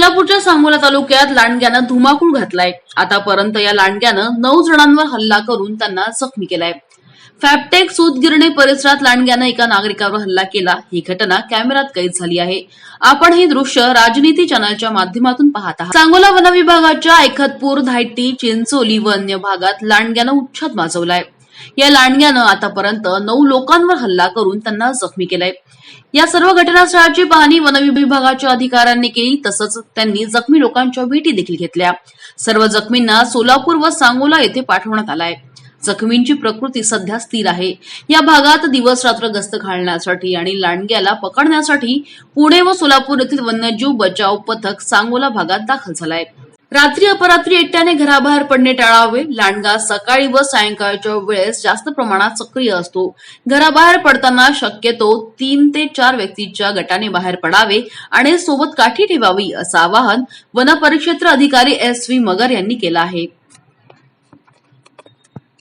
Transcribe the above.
सोलापूरच्या सांगोला तालुक्यात लांडग्यानं धुमाकूळ घातलाय. आतापर्यंत या लांडग्यानं नऊ जणांवर हल्ला करून त्यांना जखमी केलाय. फॅपटेक सूतगिरणे परिसरात लांडग्यानं एका नागरिकावर हल्ला केला. ही घटना कॅमेऱ्यात कैद झाली आहे. आपण हे दृश्य राजनीती चॅनलच्या माध्यमातून पाहत आहात. सांगोला वन विभागाच्या ऐखतपूर धायटी चिंचोली वन्य भागात लांडग्यानं उच्छाद माजवलाय. या लांडग्यानं आतापर्यंत नऊ लोकांवर हल्ला करून त्यांना जखमी केलाय. या सर्व घटनास्थळाची पाहणी वन विभागाच्या अधिकाऱ्यांनी केली तसंच त्यांनी जखमी लोकांच्या भेटी देखील घेतल्या. सर्व जखमींना सोलापूर व सांगोला येथे पाठवण्यात आलाय. जखमींची प्रकृती सध्या स्थिर आहे. या भागात दिवस रात्र गस्त घालण्यासाठी आणि लांडग्याला पकडण्यासाठी पुणे व सोलापूर येथील वन्यजीव बचाव पथक सांगोला भागात दाखल झालाय. रात्री अपरात्री एकट्याने घराबाहेर पडणे टाळावे. लांडगा सकाळी व सायंकाळच्या वेळेस जास्त प्रमाणात सक्रिय असतो. घराबाहेर पडताना शक्यतो तीन ते चार व्यक्तीच्या गटाने बाहेर पडावे आणि सोबत काठी ठेवावी असं आवाहन वनपरिक्षेत्र अधिकारी एस व्ही मगर यांनी केलं आहे.